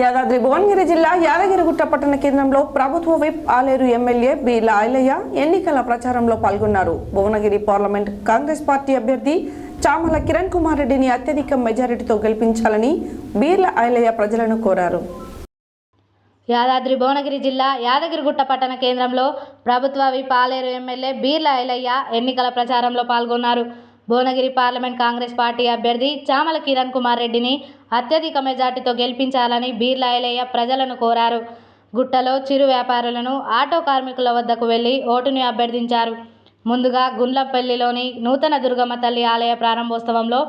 యాదాద్రి భువనగిరి జిల్లా యాదగిరిగుట్ట పట్టణ కేంద్రంలో ప్రభుత్వ విప్ ఆలేరు ఎమ్మెల్యే బి లాయలయ్య ఎన్నికల ప్రచారంలో పాల్గొన్నారు. భువనగిరి పార్లమెంట్ కాంగ్రెస్ పార్టీ అభ్యర్థి చామల కిరణ్ కుమార్ రెడ్డిని అత్యధిక మెజారిటీతో గెలిపించాలని బీర్ల ఐలయ్య ప్రజలను కోరారు. యాదాద్రి భువనగిరి జిల్లా యాదగిరిగుట్ట పట్టణ కేంద్రంలో ప్రభుత్వ విప్ ఆలేరు ఎమ్మెల్యే బీర్ల ఐలయ్య ఎన్నికల ప్రచారంలో పాల్గొన్నారు. భువనగిరి పార్లమెంట్ కాంగ్రెస్ పార్టీ అభ్యర్థి చామల కిరణ్ కుమార్ రెడ్డిని అత్యధిక మెజార్టీతో గెలిపించాలని బీర్ల ఎలయ్య ప్రజలను కోరారు. గుట్టలో చిరు వ్యాపారులను ఆటో కార్మికుల వద్దకు వెళ్ళి ఓటుని అభ్యర్థించారు. ముందుగా గుండ్లపల్లిలోని నూతన దుర్గమ్మ తల్లి ఆలయ ప్రారంభోత్సవంలో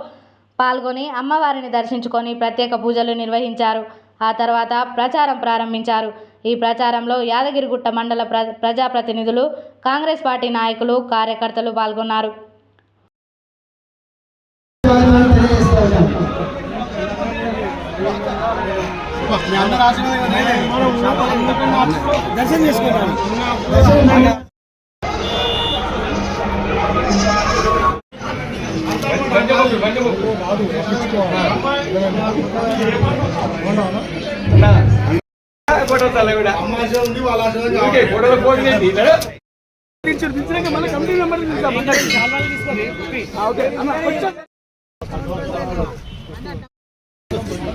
పాల్గొని అమ్మవారిని దర్శించుకొని ప్రత్యేక పూజలు నిర్వహించారు. ఆ తర్వాత ప్రచారం ప్రారంభించారు. ఈ ప్రచారంలో యాదగిరిగుట్ట మండల ప్ర ప్రజాప్రతినిధులు కాంగ్రెస్ పార్టీ నాయకులు కార్యకర్తలు పాల్గొన్నారు. దర్శనం చేసుకుంటాం దించినాక మన కమిటీ మెంబర్ ఓకే అన్న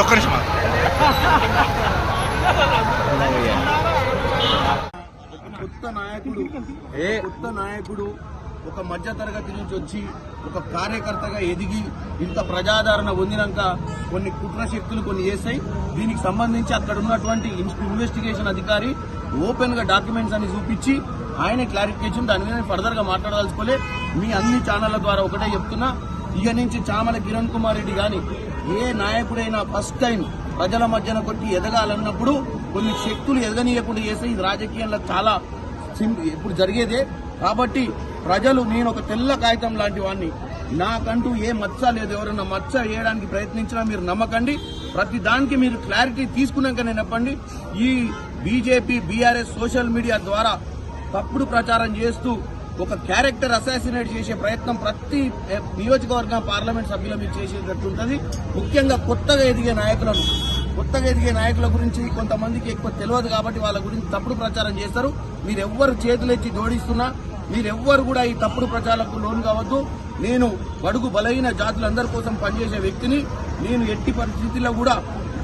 ఒక్క నిమిషం కొత్త నాయకుడు కొత్త నాయకుడు ఒక మధ్య తరగతి నుంచి వచ్చి ఒక కార్యకర్తగా ఎదిగి ఇంత ప్రజాదరణ పొందినాక కొన్ని కుట్ర శక్తులు కొన్ని చేస్తాయి. దీనికి సంబంధించి అక్కడ ఉన్నటువంటి ఇన్వెస్టిగేషన్ అధికారి ఓపెన్గా డాక్యుమెంట్స్ అని చూపించి ఆయన క్లారిఫికేషన్ దాని మీద ఫర్దర్గా మాట్లాడదలుచుకోలే. మీ అన్ని ఛానళ్ళ ద్వారా ఒకటే చెప్తున్నా. ఇక నుంచి చామల కిరణ్ కుమార్ రెడ్డి కానీ ఏ నాయకుడైనా ఫస్ట్ టైం ప్రజల మధ్యన కొట్టి ఎదగాలన్నప్పుడు కొన్ని శక్తులు ఎదగనీయకుండా చేస్తే ఇది రాజకీయంలో చాలా ఇప్పుడు జరిగేదే. కాబట్టి ప్రజలు నేను ఒక తెల్ల కాగితం లాంటి వాడిని నాకంటూ ఏ మచ్చ లేదు. ఎవరైనా మచ్చ వేయడానికి ప్రయత్నించినా మీరు నమ్మకండి. ప్రతి దానికి మీరు క్లారిటీ తీసుకున్నాక నేను చెప్పండి. ఈ బీజేపీ బీఆర్ఎస్ సోషల్ మీడియా ద్వారా తప్పుడు ప్రచారం చేస్తూ ఒక క్యారెక్టర్ అసాసినేట్ చేసే ప్రయత్నం ప్రతి నియోజకవర్గ పార్లమెంట్ సభ్యుల మీద చేసేటట్టు ఉంటుంది. ముఖ్యంగా కొత్తగా ఎదిగే నాయకులను కొత్తగా ఎదిగే నాయకుల గురించి కొంతమందికి ఎక్కువ తెలియదు కాబట్టి వాళ్ళ గురించి తప్పుడు ప్రచారం చేస్తారు. మీరెవ్వరు చేతులెత్తి జోడిస్తున్నా మీరెవ్వరు కూడా ఈ తప్పుడు ప్రచారాలకు లోన్ కావద్దు. నేను బడుగు బలహీన జాతులందరి కోసం పనిచేసే వ్యక్తిని నేను ఎట్టి పరిస్థితుల్లో కూడా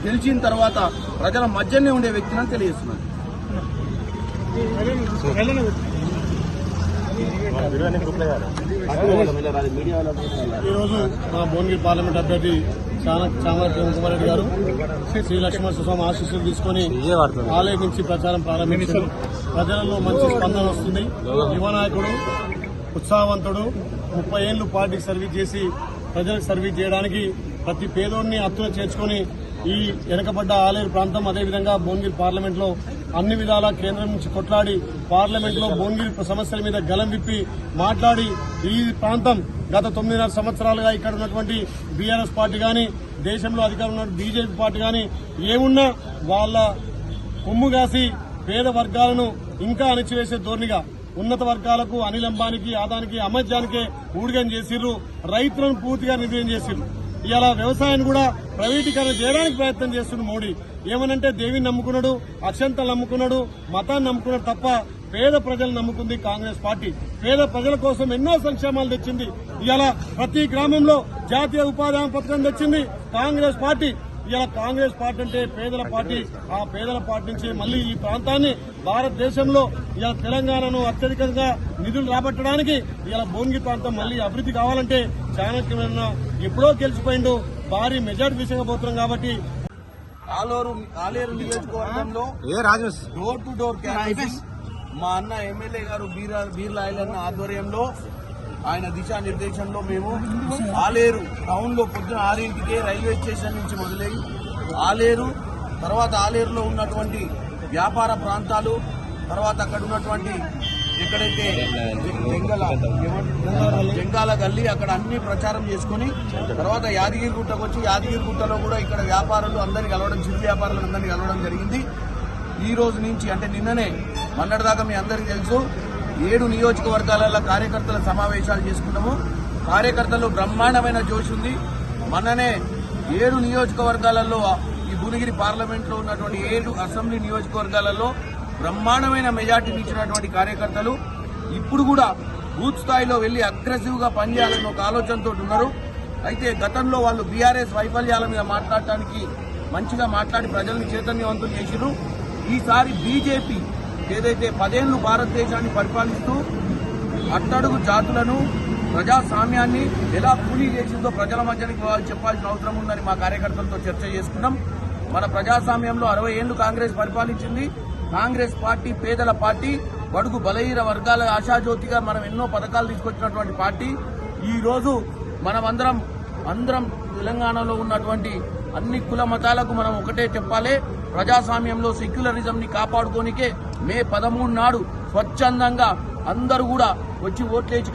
గెలిచిన తర్వాత ప్రజల మధ్యనే ఉండే వ్యక్తిని తెలియజేస్తున్నాను. ఈరోజు మా భువనగిరి పార్లమెంట్ అభ్యర్థి చాలా చామల కుమార్ రెడ్డి గారు శ్రీ లక్ష్మణ స్వామి ఆశీస్సులు తీసుకొని ఆలయం నుంచి ప్రచారం ప్రారంభించారు. ప్రజలలో మంచి స్పందన వస్తుంది. యువ నాయకుడు ఉత్సాహవంతుడు ముప్పై ఏళ్ళు పార్టీకి సర్వీస్ చేసి ప్రజలకు సర్వీస్ చేయడానికి ప్రతి పేదోడిని అత్తులో చేర్చుకొని ఈ వెనకబడ్డ ఆలేరు ప్రాంతం అదేవిధంగా భువనగిరి పార్లమెంట్లో అన్ని విధాల కేంద్రం నుంచి కొట్లాడి పార్లమెంట్లో భువనగిరి సమస్యల మీద గలం విప్పి మాట్లాడి ఈ ప్రాంతం గత తొమ్మిదిన్నర సంవత్సరాలుగా ఇక్కడ ఉన్నటువంటి బీఆర్ఎస్ పార్టీ గాని దేశంలో అధికారం ఉన్న బీజేపీ పార్టీ గాని ఏమున్నా వాళ్ళ కొమ్ము కాసి పేద వర్గాలను ఇంకా అణిచివేసే ధోరణిగా ఉన్నత వర్గాలకు అనిలంబానికి ఆదానికి అమర్జానికే ఊడిగం చేసిర్రు. రైతులను పూర్తిగా నిర్వహణ చేసిర్రు. ఇలా వ్యవసాయాన్ని కూడా ప్రైవేటీకరణ చేయడానికి ప్రయత్నం చేస్తున్న మోడీ. ఏమనంటే దేవిని నమ్ముకున్నాడు అక్షంతలు నమ్ముకున్నాడు మతాన్ని నమ్ముకున్నాడు తప్ప పేద ప్రజలు నమ్ముకుంది కాంగ్రెస్ పార్టీ. పేద ప్రజల కోసం ఎన్నో సంక్షేమాలు తెచ్చింది. ఇలా ప్రతి గ్రామంలో జాతీయ ఉపాధి హామీ పథకం తెచ్చింది కాంగ్రెస్ పార్టీ. ఇలా కాంగ్రెస్ పార్టీ అంటే పేదల పార్టీ. ఆ పేదల పార్టీ నుంచి మళ్ళీ ఈ ప్రాంతాన్ని భారతదేశంలో ఇలా తెలంగాణను అత్యధికంగా నిధులు రాబట్టడానికి ఇలా భువనగిరి ప్రాంతం మళ్ళీ అభివృద్ధి కావాలంటే చాణక్యమైన ఎప్పుడో గెలిచిపోయిండు. భారీ మెజార్టీ విషయంగా పోతున్నాం కాబట్టి. ఆలూరు ఆలేరు నియోజకవర్గంలో డోర్ టు డోర్ క్యాంపెయిన్ మా అన్న ఎమ్మెల్యే గారు బీరా బీర్ల ఐలన్న ఆధ్వర్యంలో ఆయన దిశానిర్దేశంలో మేము ఆలేరు టౌన్లో పొద్దున ఆరింటికే రైల్వే స్టేషన్ నుంచి మొదలై ఆలేరు తర్వాత ఆలేరులో ఉన్నటువంటి వ్యాపార ప్రాంతాలు తర్వాత అక్కడ ఉన్నటువంటి ఎక్కడైతే జంగల జంగాల గల్లీ అక్కడ అన్ని ప్రచారం చేసుకుని తర్వాత యాదగిరి గుట్టకు వచ్చి యాదగిరి గుట్టలో కూడా ఇక్కడ వ్యాపారులు అందరినీ కలవడం చిరు వ్యాపారులు అందరినీ కలవడం జరిగింది. ఈ రోజు నుంచి అంటే నిన్ననే మొన్నటిదాకా మీ అందరికీ తెలుసు ఏడు నియోజకవర్గాలలో కార్యకర్తల సమావేశాలు చేసుకున్నాము. కార్యకర్తలు బ్రహ్మాండమైన జోష్ ఉంది. మననే ఏడు నియోజకవర్గాలలో ఈ భువనగిరి పార్లమెంట్లో ఉన్నటువంటి ఏడు అసెంబ్లీ నియోజకవర్గాలలో బ్రహ్మాండమైన మెజార్టీని ఇచ్చినటువంటి కార్యకర్తలు ఇప్పుడు కూడా బూత్ స్థాయిలో వెళ్ళి అగ్రెసివ్గా పనిచేయాలని ఒక ఆలోచనతో ఉన్నారు. అయితే గతంలో వాళ్ళు బీఆర్ఎస్ వైఫల్యాల మీద మాట్లాడటానికి మంచిగా మాట్లాడి ప్రజల్ని చైతన్యవంతులు చేసిరు ఈసారి బీజేపీ ఏదైతే పదేళ్ళు భారతదేశాన్ని పరిపాలిస్తూ అట్టడుగు జాతులను ప్రజాస్వామ్యాన్ని ఎలా కూలీ చేసిందో ప్రజల మధ్యనికి వాళ్ళు చెప్పాల్సిన అవసరం ఉందని మా కార్యకర్తలతో చర్చ చేసుకున్నాం. మన ప్రజాస్వామ్యంలో అరవై ఏళ్ళు కాంగ్రెస్ పరిపాలించింది. కాంగ్రెస్ పార్టీ పేదల పార్టీ బడుగు బలహీన వర్గాల ఆశాజ్యోతిగా మనం ఎన్నో పథకాలు తీసుకొచ్చినటువంటి పార్టీ. ఈ రోజు మనమందరం అందరం తెలంగాణలో ఉన్నటువంటి అన్ని కుల మతాలకు మనం ఒకటే చెప్పాలి. ప్రజాస్వామ్యంలో సెక్యులరిజం ని కాపాడుకోనికే మే పదమూడు నాడు స్వచ్ఛందంగా అందరూ కూడా వచ్చి ఓట్లేసి